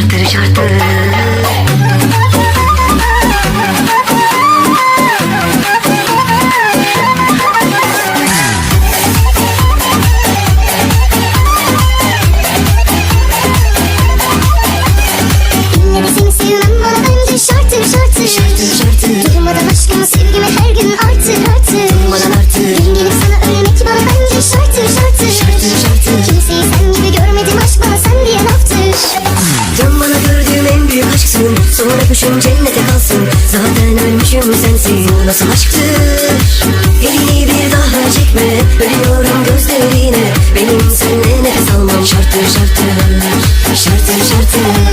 şartır büyük aşksın. Sonra öpüşüm cennete kalsın. Zaten ölmüşüm sensin. Nasıl aşktır? Elini bir daha çekme. Ölüyorum gözlerine. Benim seninle nefes almam Şartır şartır Şartır şartır